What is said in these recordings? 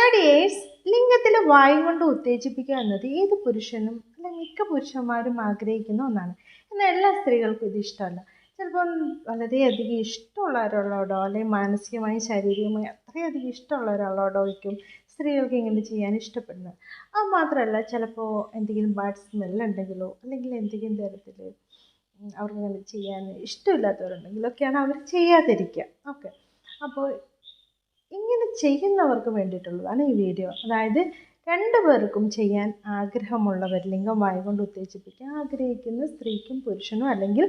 Hello ലിംഗത്തിലെ വായു കൊണ്ട് ഉത്തേജിപ്പിക്കുക എന്നത് ഏത് പുരുഷനും അല്ലെങ്കിൽ മിക്ക പുരുഷന്മാരും ആഗ്രഹിക്കുന്ന ഒന്നാണ്. എന്നാൽ എല്ലാ സ്ത്രീകൾക്കും ഇത് ഇഷ്ടമല്ല. ചിലപ്പം വളരെയധികം ഇഷ്ടമുള്ള ഒരാളോടോ അല്ലെങ്കിൽ മാനസികമായും ശാരീരികമായി അത്രയധികം ഇഷ്ടമുള്ള ആയിരിക്കും സ്ത്രീകൾക്ക് ഇങ്ങനെ ചെയ്യാൻ ഇഷ്ടപ്പെടുന്നത്. അത് മാത്രമല്ല ചിലപ്പോൾ എന്തെങ്കിലും ബാഡ് സ്മെല്ലുണ്ടെങ്കിലോ അല്ലെങ്കിൽ എന്തെങ്കിലും തരത്തിൽ അവർക്ക് അങ്ങനെ ചെയ്യാൻ ഇഷ്ടമില്ലാത്തവരുണ്ടെങ്കിലൊക്കെയാണ് അവർ ചെയ്യാതിരിക്കുക. ഓക്കെ. അപ്പോൾ ഇങ്ങനെ ചെയ്യുന്നവർക്ക് വേണ്ടിയിട്ടുള്ളതാണ് ഈ വീഡിയോ? അതായത് രണ്ടു പേർക്കും ചെയ്യാൻ ആഗ്രഹമുള്ളവർ ലിംഗം വായു കൊണ്ട് ഉത്തേജിപ്പിക്കാൻ ആഗ്രഹിക്കുന്ന സ്ത്രീക്കും പുരുഷനും അല്ലെങ്കിൽ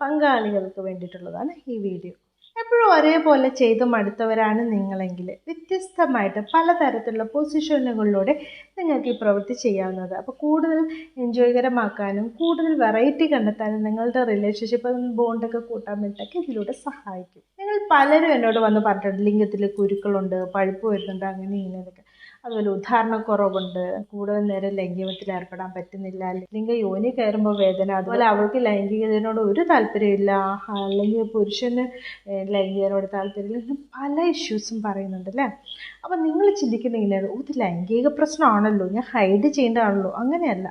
പങ്കാളികൾക്ക് വേണ്ടിയിട്ടുള്ളതാണ് ഈ വീഡിയോ. എപ്പോഴും ഒരേപോലെ ചെയ്ത് മടുത്തവരാണ് നിങ്ങളെങ്കിൽ വ്യത്യസ്തമായിട്ട് പലതരത്തിലുള്ള പൊസിഷനുകളിലൂടെ നിങ്ങൾക്ക് ഈ പ്രവൃത്തി ചെയ്യാവുന്നത് അപ്പോൾ കൂടുതൽ എൻജോയ്കരമാക്കാനും കൂടുതൽ വെറൈറ്റി കണ്ടെത്താനും നിങ്ങളുടെ റിലേഷൻഷിപ്പ് ബോണ്ടൊക്കെ കൂട്ടാൻ വേണ്ടിയിട്ടൊക്കെ ഇതിലൂടെ സഹായിക്കും. നിങ്ങൾ പലരും എന്നോട് വന്ന് പറഞ്ഞിട്ടുണ്ട് ലിംഗത്തിൽ കുരുക്കളുണ്ട് പഴുപ്പ് വരുന്നുണ്ട് അങ്ങനെ ഇങ്ങനെയൊക്കെ. അതുപോലെ ഉദാഹരണക്കുറവുണ്ട് കൂടുതൽ നേരം ലൈംഗികത്തിൽ ഏർപ്പെടാൻ പറ്റുന്നില്ല. ലിംഗ യോനി കയറുമ്പോൾ വേദന. അതുപോലെ അവൾക്ക് ലൈംഗികതയോട് ഒരു താല്പര്യമില്ല അല്ലെങ്കിൽ പുരുഷന് ലൈംഗികതയോട് താല്പര്യമില്ല. പല ഇഷ്യൂസും പറയുന്നുണ്ട് അല്ലേ? അപ്പം നിങ്ങൾ ചിന്തിക്കുന്ന ഇങ്ങനെയാണ് ഇത് ലൈംഗിക പ്രശ്നമാണല്ലോ. ഞാൻ ഹൈഡ് ചെയ്യേണ്ടതാണല്ലോ. അങ്ങനെയല്ല.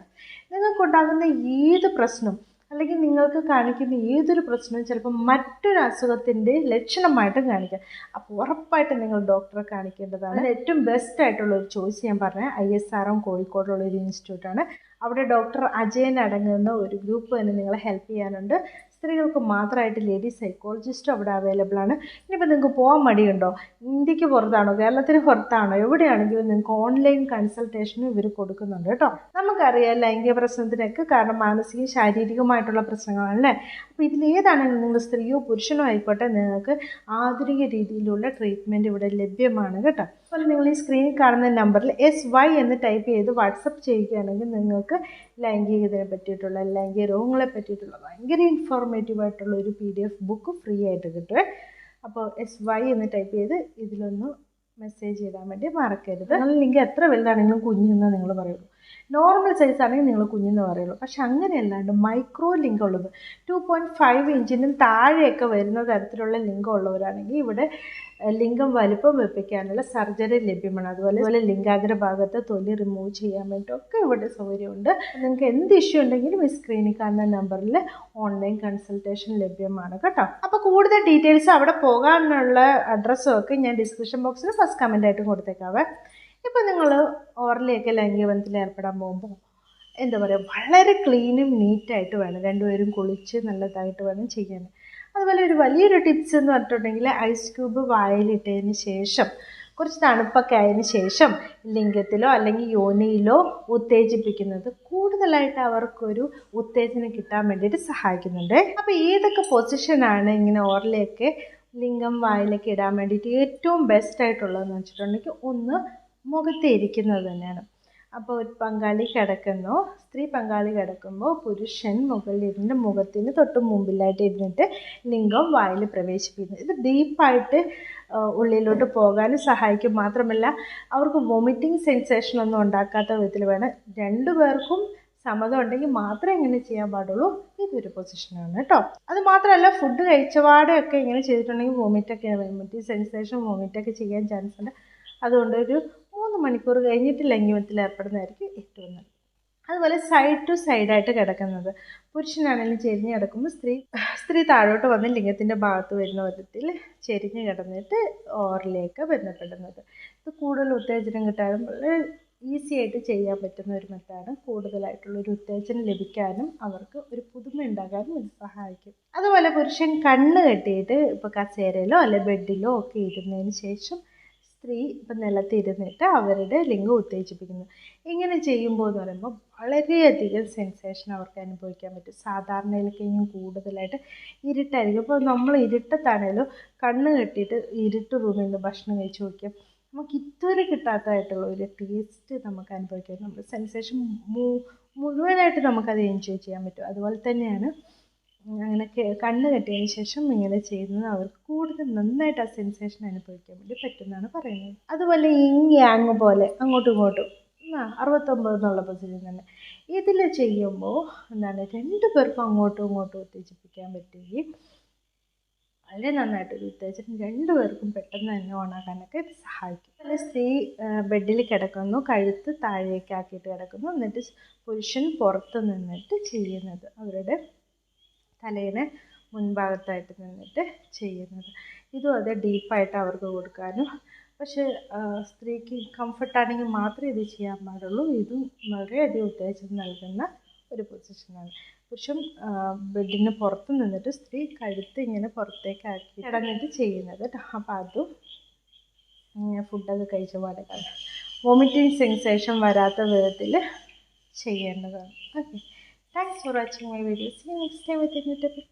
നിങ്ങൾക്കുണ്ടാകുന്ന ഏത് പ്രശ്നം അല്ലെങ്കിൽ നിങ്ങൾക്ക് കാണിക്കുന്ന ഏതൊരു പ്രശ്നവും ചിലപ്പോൾ മറ്റൊരു അസുഖത്തിന്റെ ലക്ഷണമായിട്ടും കാണിക്കാം. അപ്പോൾ ഉറപ്പായിട്ട് നിങ്ങൾ ഡോക്ടറെ കാണിക്കേണ്ടതാണ്. ഏറ്റവും ബെസ്റ്റ് ആയിട്ടുള്ള ഒരു ചോയ്സ് ഞാൻ പറഞ്ഞത് ഐ എസ് ആർ എം കോഴിക്കോടുള്ള ഒരു ഇൻസ്റ്റിറ്റ്യൂട്ടാണ് അവിടെ ഡോക്ടർ അജയൻ അടങ്ങുന്ന ഒരു ഗ്രൂപ്പ് തന്നെ നിങ്ങളെ ഹെൽപ്പ് ചെയ്യാനുണ്ട്. സ്ത്രീകൾക്ക് മാത്രമായിട്ട് ലേഡി സൈക്കോളജിസ്റ്റ് അവിടെ അവൈലബിൾ ആണ്. ഇനിയിപ്പോൾ നിങ്ങൾക്ക് പോകാൻ മടിയുണ്ടോ? ഇന്ത്യയ്ക്ക് പുറത്താണോ? കേരളത്തിന് പുറത്താണോ? എവിടെയാണെങ്കിലും നിങ്ങൾക്ക് ഓൺലൈൻ കൺസൾട്ടേഷനും ഇവർ കൊടുക്കുന്നുണ്ട് കേട്ടോ. നമുക്കറിയാം ലൈംഗിക പ്രശ്നത്തിനൊക്കെ കാരണം മാനസിക ശാരീരികമായിട്ടുള്ള പ്രശ്നങ്ങളല്ലേ അപ്പോൾ ഇതിലേതാണെങ്കിലും നിങ്ങൾ സ്ത്രീയോ പുരുഷനോ ആയിക്കോട്ടെ നിങ്ങൾക്ക് ആധുനിക രീതിയിലുള്ള ട്രീറ്റ്മെന്റ് ഇവിടെ ലഭ്യമാണ് കേട്ടോ. അതുപോലെ നിങ്ങൾ ഈ സ്ക്രീനിൽ കാണുന്ന നമ്പറിൽ എസ് വൈ എന്ന് ടൈപ്പ് ചെയ്ത് വാട്സപ്പ് ചെയ്യുകയാണെങ്കിൽ നിങ്ങൾക്ക് ലൈംഗികതയെ പറ്റിയിട്ടുള്ള ലൈംഗിക രോഗങ്ങളെ പറ്റിയിട്ടുള്ള ഭയങ്കര ഇൻഫോർമേറ്റീവ് ആയിട്ടുള്ള ഒരു P D F book free ആയിട്ട് കിട്ടുമേ അപ്പോൾ എസ് വൈ എന്ന് ടൈപ്പ് ചെയ്ത് ഇതിലൊന്ന് മെസ്സേജ് ചെയ്താൽ വേണ്ടി മറക്കരുത്. നിങ്ങൾ ലിങ്ക് എത്ര വലുതാണെങ്കിലും കുഞ്ഞെന്ന് നിങ്ങൾ പറയുള്ളൂ നോർമൽ സൈസ് ആണെങ്കിൽ നിങ്ങൾ കുഞ്ഞെന്ന് പറയുള്ളൂ. പക്ഷെ അങ്ങനെയല്ലാണ്ട് മൈക്രോ ലിങ്ക് ഉള്ളത്. ടു പോയിന്റ് ഫൈവ് ഇഞ്ചിനും താഴെയൊക്കെ വരുന്ന തരത്തിലുള്ള ലിങ്ക് ഉള്ളവരാണെങ്കിൽ ഇവിടെ ലിംഗം വലുപ്പം വെപ്പിക്കാനുള്ള സർജറി ലഭ്യമാണ്. അതുപോലെ ലിംഗാഗ്ര ഭാഗത്ത് തൊലി റിമൂവ് ചെയ്യാൻ വേണ്ടിയിട്ടൊക്കെ ഇവിടെ സൗകര്യമുണ്ട്. നിങ്ങൾക്ക് എന്ത് ഇഷ്യൂ ഉണ്ടെങ്കിലും ഈ സ്ക്രീനിൽ കാണുന്ന നമ്പറിൽ ഓൺലൈൻ കൺസൾട്ടേഷൻ ലഭ്യമാണ് കേട്ടോ. അപ്പോൾ കൂടുതൽ ഡീറ്റെയിൽസ് അവിടെ പോകാനുള്ള അഡ്രസ്സും ഒക്കെ ഞാൻ ഡിസ്ക്രിപ്ഷൻ ബോക്സിൽ ഫസ്റ്റ് കമന്റ് ആയിട്ട് കൊടുത്തേക്കാവേ. ഇപ്പോൾ നിങ്ങൾ ഓറലിയൊക്കെ ലൈംഗികബന്ധത്തിൽ ഏർപ്പെടാൻ പോകുമ്പോൾ എന്താ പറയുക വളരെ ക്ലീനും നീറ്റായിട്ട് വേണം. രണ്ടുപേരും കുളിച്ച് നല്ലതായിട്ട് വേണം ചെയ്യാൻ. അതുപോലെ ഒരു വലിയൊരു ടിപ്സ് എന്ന് പറഞ്ഞിട്ടുണ്ടെങ്കിൽ ഐസ് ക്യൂബ് വായിലിട്ടതിന് ശേഷം കുറച്ച് തണുപ്പൊക്കെ ആയതിന് ശേഷം ലിംഗത്തിലോ അല്ലെങ്കിൽ യോനിയിലോ ഉത്തേജിപ്പിക്കുന്നത് കൂടുതലായിട്ട് അവർക്കൊരു ഉത്തേജനം കിട്ടാൻ വേണ്ടിയിട്ട് സഹായിക്കുന്നുണ്ട്. അപ്പോൾ ഏതൊക്കെ പൊസിഷനാണ് ഇങ്ങനെ ഓറലിയൊക്കെ ലിംഗം വായിലേക്ക് ഇടാൻ വേണ്ടിയിട്ട് ഏറ്റവും ബെസ്റ്റ് ആയിട്ടുള്ളതെന്ന് വെച്ചിട്ടുണ്ടെങ്കിൽ ഒന്ന് മുഖത്ത് ഇരിക്കുന്നത് തന്നെയാണ്. അപ്പോൾ ഒരു പങ്കാളി കിടക്കുന്നു. സ്ത്രീ പങ്കാളി കിടക്കുമ്പോൾ പുരുഷൻ മുകളിലിരുന്ന് മുഖത്തിന് തൊട്ട് മുമ്പിലായിട്ട് ഇരുന്നിട്ട് ലിംഗം വായിൽ പ്രവേശിപ്പിക്കുന്നു. ഇത് ഡീപ്പായിട്ട് ഉള്ളിലോട്ട് പോകാനും സഹായിക്കും. മാത്രമല്ല അവർക്ക് വൊമിറ്റിംഗ് സെൻസേഷൻ ഒന്നും ഉണ്ടാക്കാത്ത വിധത്തിൽ വേണം. രണ്ടു പേർക്കും സമ്മതം ഉണ്ടെങ്കിൽ മാത്രമേ ഇങ്ങനെ ചെയ്യാൻ പാടുള്ളൂ. ഇതൊരു പൊസിഷനാണ് കേട്ടോ. അത് മാത്രമല്ല ഫുഡ് കഴിച്ചപാടെയൊക്കെ ഇങ്ങനെ ചെയ്തിട്ടുണ്ടെങ്കിൽ വോമിറ്റൊക്കെ വോമിറ്റിംഗ് സെൻസേഷൻ വോമിറ്റൊക്കെ ചെയ്യാൻ ചാൻസ് ഉണ്ട്. അതുകൊണ്ട് ഒരു മണിക്കൂർ കഴിഞ്ഞിട്ട് ലംഘനത്തിൽ ഏർപ്പെടുന്നതായിരിക്കും ഏറ്റവും നല്ലത്. അതുപോലെ സൈഡ് ടു സൈഡായിട്ട് കിടക്കുന്നത്. പുരുഷനാണെങ്കിലും ചെരിഞ്ഞ് കിടക്കുമ്പോൾ സ്ത്രീ സ്ത്രീ താഴോട്ട് വന്ന് ലിംഗത്തിന്റെ ഭാഗത്ത് വരുന്ന വിധത്തിൽ ചെരിഞ്ഞ് കിടന്നിട്ട് ഓറിലേക്ക് ബന്ധപ്പെടുന്നത്. ഇത് കൂടുതൽ ഉത്തേജനം കിട്ടാനും ഈസി ആയിട്ട് ചെയ്യാൻ പറ്റുന്ന ഒരു മെത്തേഡ് കൂടുതലായിട്ടുള്ള ഒരു ഉത്തേജനം ലഭിക്കാനും അവർക്ക് ഒരു പുതുമ ഉണ്ടാകാനും ഇത് സഹായിക്കും. അതുപോലെ പുരുഷൻ കണ്ണ് കെട്ടിയിട്ട് ഇപ്പോൾ കസേരയിലോ അല്ലെ ബെഡിലോ ഒക്കെ ഇരുന്നതിന് ശേഷം സ്ത്രീ ഇപ്പം നിലത്തിരുന്നിട്ട് അവരുടെ ലിംഗം ഉത്തേജിപ്പിക്കുന്നു. ഇങ്ങനെ ചെയ്യുമ്പോൾ എന്ന് പറയുമ്പോൾ വളരെയധികം സെൻസേഷൻ അവർക്ക് അനുഭവിക്കാൻ പറ്റും. സാധാരണയിലേക്കും കൂടുതലായിട്ട് ഇരുട്ടായിരിക്കും. ഇപ്പോൾ നമ്മൾ ഇരുട്ടത്താണേലും കണ്ണ് കെട്ടിയിട്ട് ഇരുട്ട് റൂമിൽ നിന്ന് ഭക്ഷണം കഴിച്ച് നോക്കിയാൽ നമുക്ക് ഇതുവരെ കിട്ടാത്തതായിട്ടുള്ള ഒരു ടേസ്റ്റ് നമുക്ക് അനുഭവിക്കാം നമ്മുടെ സെൻസേഷൻ മുഴുവനായിട്ട് നമുക്കത് എൻജോയ് ചെയ്യാൻ പറ്റും. അതുപോലെ തന്നെയാണ് അങ്ങനെ കണ്ണ് കെട്ടിയതിന് ശേഷം ഇങ്ങനെ ചെയ്യുന്നത് അവർക്ക് കൂടുതൽ നന്നായിട്ട് ആ സെൻസേഷൻ അനുഭവിക്കാൻ വേണ്ടി പറ്റുമെന്നാണ് പറയുന്നത്. അതുപോലെ ഇങ് യാങ് പോലെ അങ്ങോട്ടും ഇങ്ങോട്ടും. ആ അറുപത്തൊമ്പത് എന്നുള്ള പൊസിഷൻ തന്നെ. ഇതിൽ ചെയ്യുമ്പോൾ എന്താണ് രണ്ട് പേർക്കും അങ്ങോട്ടും ഇങ്ങോട്ടും ഉത്തേജിപ്പിക്കാൻ പറ്റുകയും വളരെ നന്നായിട്ട് ഒരു ഉത്തേജനം രണ്ടുപേർക്കും പെട്ടെന്ന് തന്നെ ഓണാക്കാനൊക്കെ ഇത് സഹായിക്കും. പിന്നെ സ്ത്രീ ബെഡിൽ കിടക്കുന്നു കഴുത്ത് താഴേക്കാക്കിയിട്ട് കിടക്കുന്നു. എന്നിട്ട് പുരുഷൻ പുറത്ത് നിന്നിട്ട് ചെയ്യുന്നത് അവരുടെ തലേനെ മുൻഭാഗത്തായിട്ട് നിന്നിട്ട് ചെയ്യുന്നത്. ഇതും അത് ഡീപ്പായിട്ട് അവർക്ക് കൊടുക്കാനും പക്ഷേ സ്ത്രീക്ക് കംഫർട്ടാണെങ്കിൽ മാത്രമേ ഇത് ചെയ്യാൻ പാടുള്ളൂ. ഇതും വളരെയധികം ഉത്തേജനം നൽകുന്ന ഒരു പൊസിഷനാണ് പുരുഷൻ ബെഡിന് പുറത്ത് നിന്നിട്ട് സ്ത്രീ കഴുത്ത് ഇങ്ങനെ പുറത്തേക്ക് ആക്കി കിടന്നിട്ട് ചെയ്യുന്നത് അപ്പോൾ അതും ഫുഡൊക്കെ കഴിച്ച പാടെ വോമിറ്റിംഗ് സെൻസേഷൻ വരാത്ത വിധത്തിൽ ചെയ്യേണ്ടതാണ്. Okay Thanks for watching my video. See you next time with a new topic.